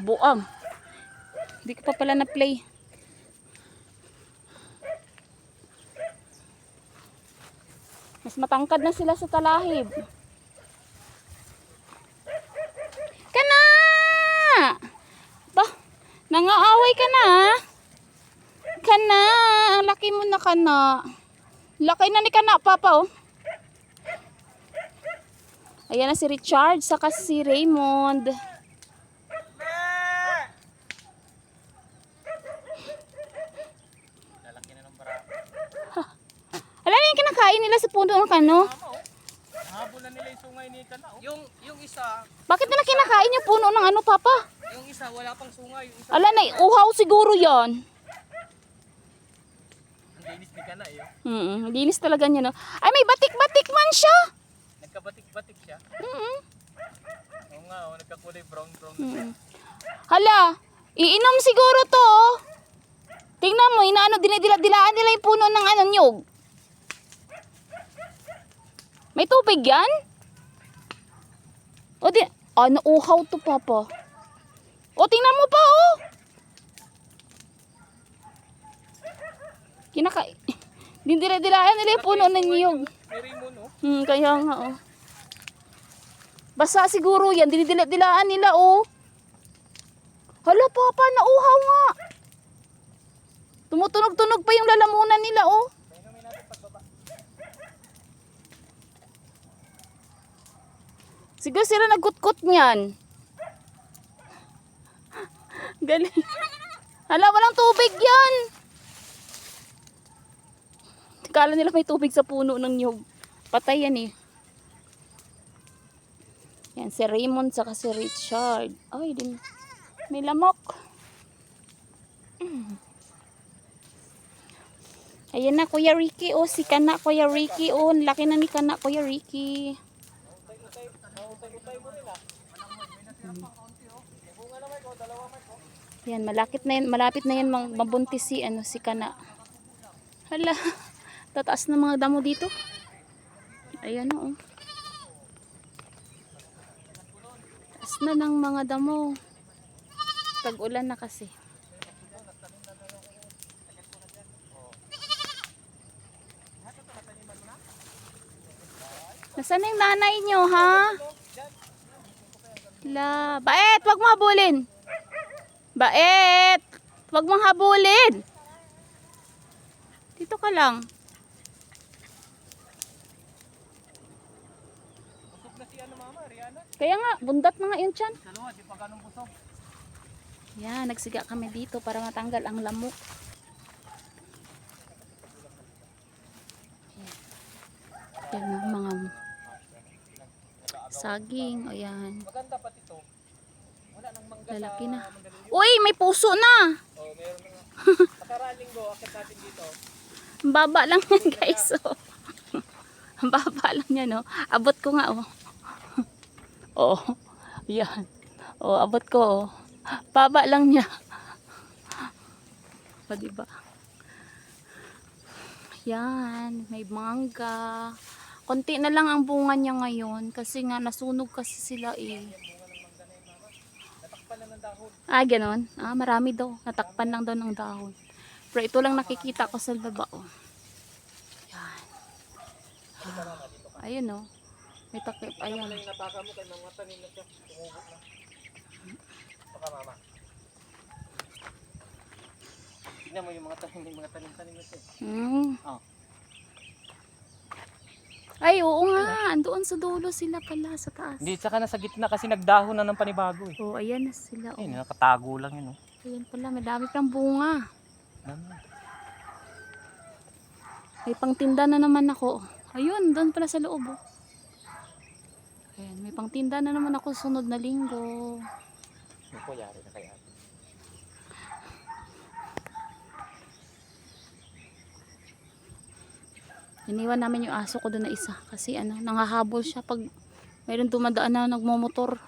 Buang. Hindi ko pa pala na-play. Mas matangkad na sila sa talahib. Kana! Ba, nangaaway ka na. Kana, ang laki mo na kana. Laki na ni kana, papa oh. Ayan na si Richard, saka si Raymond. Lalaki na ng barako. Alam mo yung kinakain nila sa puno ng kano? Habol na nila yung sungay ni Kana. Yung, yung isa, Bakit nila kinakain yung puno ng ano, papa? yung isa wala pang sungay. Yung isa, Ala na, uhaw siguro yon. ang linis ni Kana eh. oh. Mm, linis talaga niya, no? Ay, may batik-batik man siya. Nagkabatik-batik siya. Mm, Oo nga, oh, nagkakulay brown-brown. mm. Hala, iinom siguro to. oh. Tingnan mo, inaano, dinidila-dilaan nila yung puno ng ano, nyog. May tubig yan? O di, ano, uhaw to, papa. O, tingnan mo pa, oh. Kinaka... Dinidila-dilaan nila yung puno ng nyog. Ni Raymond, oh. Hmm, kaya nga, oh. Basa siguro yan. Dinidila-dilaan nila, oh. Hala, papa, nauhaw nga. Tumutunog-tunog pa yung lalamunan nila, oh. Siguro sila nagutkot niyan. Galing. Hala, walang tubig yan. Kala nila may tubig sa puno ng nyog. Patay yan eh. Yan, si Raymond saka si Richard. Ay, din. May lamok. Ayan na, Kuya Ricky. Oh, si Kana, Kuya Ricky. Oh, ang laki na ni Kana, Kuya Ricky. Yan, malapit na yan, malapit na yan mabuntis si, ano, si Kana. Hala, tataas na mga damo dito. Ayan. Oh. Taas na ng mga damo. Tag-ulan na kasi. Nasaan na yung nanay nyo, ha? La, baet, wag mo habulin. Baet, wag mong habulin. Dito ka lang. Busog na si ano mama, Rihanna. Kaya nga, bundat na nga yun dyan. Dalawa, di pa ganun busog. Yan, nagsiga kami dito para matanggal ang lamok. Yan ang mga saging. O yan, Maganda pa ito. Wala nang mangga lalaki sa na. Uy, may puso na! Oh, meron na. Nakaraan linggo, akit natin dito. Ang baba lang yan guys. Oh. Baba lang yan oh. Abot ko nga oh. Oh. Yan. Oh, abot ko oh. Baba lang niya. O, diba? Yan. May mangga. Konti na lang ang bunga niya ngayon. Kasi nga nasunog kasi sila eh. Ah, ganon. Ah, marami daw. Natakpan lang daw ng dahon. Pero ito lang nakikita ko sa baba, oh. Yan. Ah, ayun, oh. May takip. Ayan. Ayan. nataka mo yung mga tanim, yung mga tanim-tanim na siya. Mm. Oh. Ay, oo nga. Andoon sa dulo sila pala sa taas. Hindi, saka nasa gitna kasi nagdahon na ng panibago eh. Oh, ayan na sila. Oh. Ayun, nakatago lang yun. Oh. Ayan pala. May dami pang bunga. Dami. May pangtinda na naman ako. Ayun, doon pala sa loob. Oh. Ayan, may pangtinda na naman ako sunod na linggo. Ano po yari na kaya? Iniwan namin yung aso ko doon na isa. Kasi ano, nangahabol siya pag mayroon dumadaan na nagmomotor.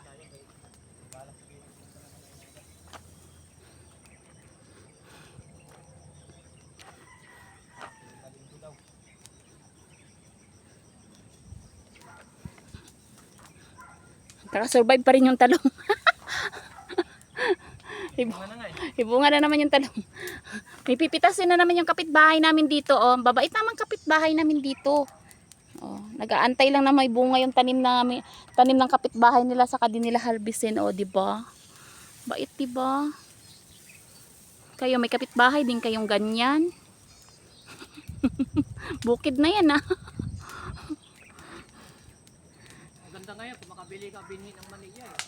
Taka survive pa rin yung talong. Eh. Ibunga na naman yung talong. May pipitasin na naman yung kapitbahay namin dito. Oh. Babait naman kapitbahay namin dito. Oh, nag-aantay lang na may bunga yung tanim namin, tanim ng kapitbahay nila sa din nila harvestin, oh, 'di ba? Bait 'di ba? Kayo may kapitbahay din kayong ganyan. Bukid na 'yan ah. Ang ganda ngayon kung makabili ka binhi ng manigya eh.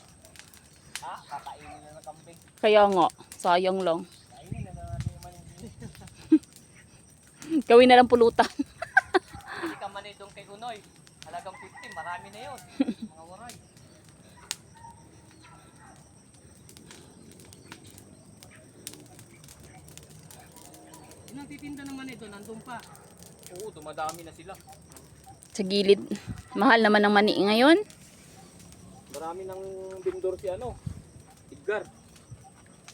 Ha? Kakainin na ng kambing. Kaya nga, sayang lang. Kainin na ng ating manigya. Gawin na lang pulutan. Hindi ka mani doon kay Unoy. Halagang 50, marami na yun. Mga waray. Yung nagtitinda naman ito, nandun pa. Oo, dumadami na sila. Sa gilid. Mahal naman ng mani ngayon. Marami ng vendor si ano, Edgar.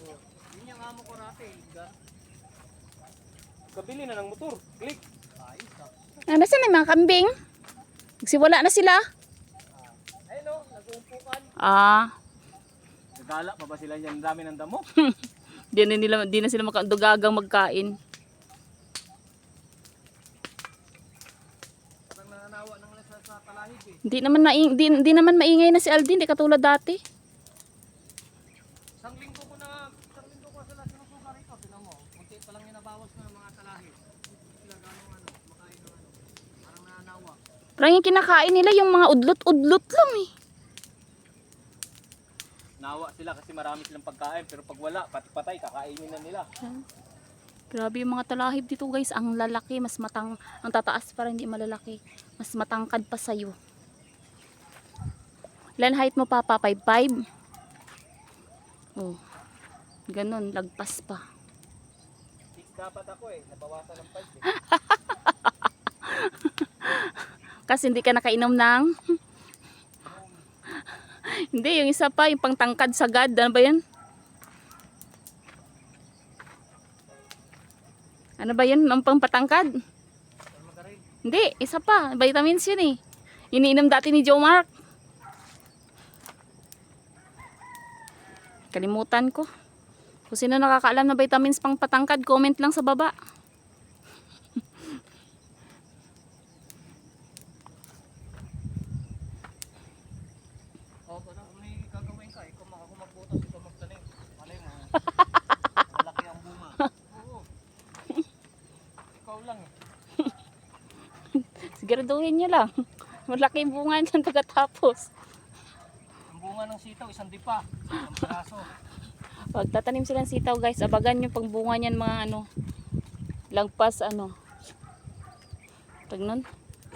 Oh, yun yung amo ko rate, Edgar. Kabili na ng motor, click. Ah. Ah, nasaan na mga kambing? Nagsiwala na sila. Ayun o, nag-uumpukan. Ah, Nagala pa ba sila? Ang dami ng damo. di na, nila, di na sila makadugagang magkain. Parang nananawa ng sa, sa talahib eh. Naman, na, di, di naman maingay na si Aldin, di katulad dati. Isang linggo ko na, isang linggo ko sila sinusuka rito. Tinan mo, kunti pa lang yung nabawas ko ng mga talahib. Sila ganong ano, makain ng ano. Parang nananawa. Parang yung kinakain nila yung mga udlot-udlot lang eh. Nawa sila kasi marami silang pagkain. Pero pag wala, pati patay, kakainin na nila. Grabe yung mga talahib dito guys, ang lalaki, mas matang, ang tataas para hindi malalaki. Mas matangkad pa sa'yo. Ilan height mo papa? 5'5"? Oh. Ganun, lagpas pa. Six dapat ako eh, nabawasan ng 5 eh. Kasi hindi ka nakainom ng... hindi, yung isa pa, yung pangtangkad sagad. Ano ba yan? Ano ba yan? Ang pangpatangkad? Hindi, isa pa. Vitamins yun eh. Iniinom dati ni Joe Mark. Kalimutan ko. Kung sino nakakaalam na vitamins pang patangkad, comment lang sa baba. O, oh, kung may gagawin ka, ikaw ako magbutas, ikaw magtanim. Malay mo, malaki ang bunga. Oo. Ikaw lang eh. Siguraduhin nyo lang. Malaki bunga niyan pagkatapos. Ang bunga ng sitaw, isang dipa. Isang piraso. Pag tatanim silang sitaw guys, abagan nyo pag bunga niyan mga ano, lagpas ano. Pag nun,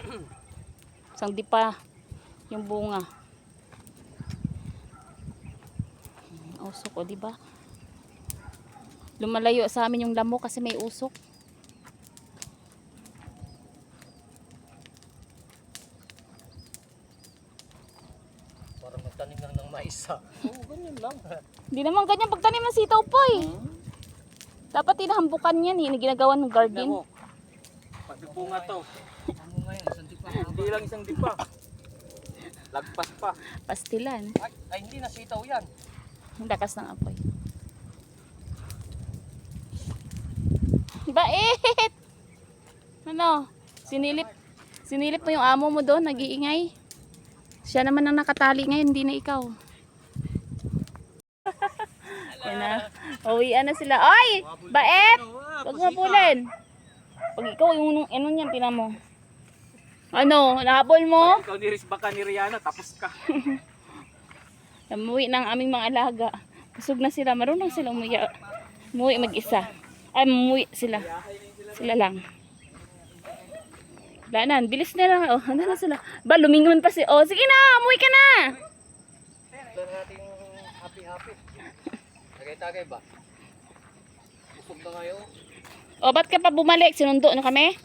isang di pa yung bunga. Usok o, di ba? Lumalayo sa amin yung lamok kasi may usok. Magtanim lang ng mais ha. Oo, ganyan lang. Hindi naman ganyan pagtanim ng sitaw po eh. Dapat tinahambukan yan eh, na ginagawa ng garden. mo. Pag bunga to. Ang bunga yun, isang dipa. Hindi lang isang dipa. Lagpas pa. Pastilan. Ay, ay hindi na sitaw yan. Ang lakas ng apoy. Bait! Ano? Sinilip. Sinilip mo yung amo mo doon, nag-iingay. Siya naman ang nakatali ngayon, hindi na ikaw. Yan na. Uwian na sila. Ay! Bait! Huwag mo pulin. Pag ikaw yung ano niyan, tinan mo. Ano? Nahabol mo? Ikaw ni Riz baka ni Rihanna, tapos ka. Umuwi ng aming mga alaga. Busog na sila. Marunong sila umuwi. Umuwi mag-isa. Ay, umuwi sila. Sila lang. Wala na. Bilis na lang. Oh, ano na sila. Ba, lumingon pa si... Oh, sige na. Umuwi ka na. Doon natin happy-happy. Tagay-tagay ba? Busog na ngayon. Oh, ba't ka pa bumalik? Sinundo na kami?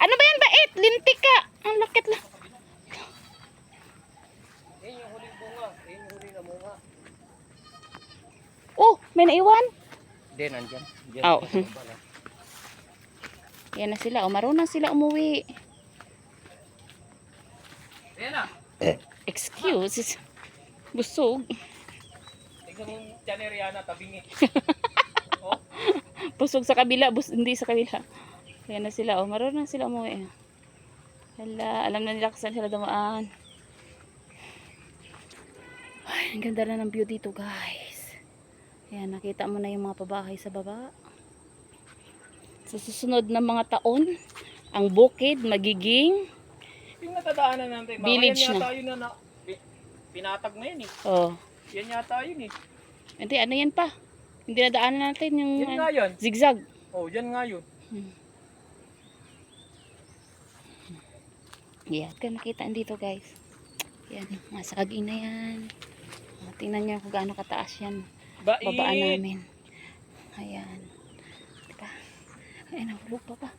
Ano ba yan, bait? Lintik ka. Ang lakit lang. Yan yung huling bunga. Yan yung huling na bunga. Oh, may naiwan. Hindi, nandyan. Oh. Yan na sila. Oh, marunong sila umuwi. Ayan na. Excuse. Busog. Isang Chaneriana, tabingi. oh, Pusog sa kabila, bus, hindi sa kabila. Kaya na sila, oh. Marunong na sila umuwi. Hala, alam na nila kung saan sila dumaan. Ay, ang ganda na ng view dito, guys. Ayan, nakita mo na yung mga pabahay sa baba. Sa susunod na mga taon, ang bukid magiging, yung natadaanan natin. Baka Village yan na. yata yun na, na pi- pinatag na yun eh. oh, Yan yata yun eh. hindi, ano yan pa? Hindi na daanan natin yung Yan nga yun. zigzag. Oh, yan nga yun. Yeah, ito makita dito guys. Yan, mga saging na yan. Tingnan nyo kung gaano kataas yan. Bait. Babaan namin. Ayan. Ayan, nahulog pa pa.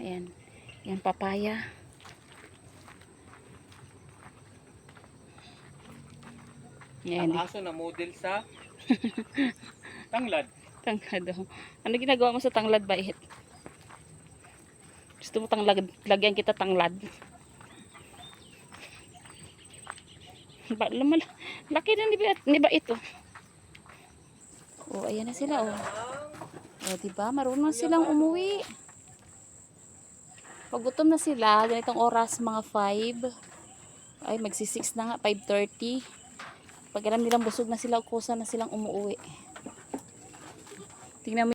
Ayan. Yan, papaya. Ang Ayan, aso na model sa tanglad. tanglad. oh. Ano ginagawa mo sa tanglad, bait? Gusto mo tanglad, lagyan kita tanglad. Ba, lamal, laki na ni, Ba- ni Bait, oh. Oh, ayan na sila, oh. Oh, diba? Marunong silang umuwi. Pag gutom na sila, ganitong oras, mga 5. Ay, magsi-6 na nga, 5.30. Pag alam nilang busog na sila, kusa na silang umuwi. Tingnan mo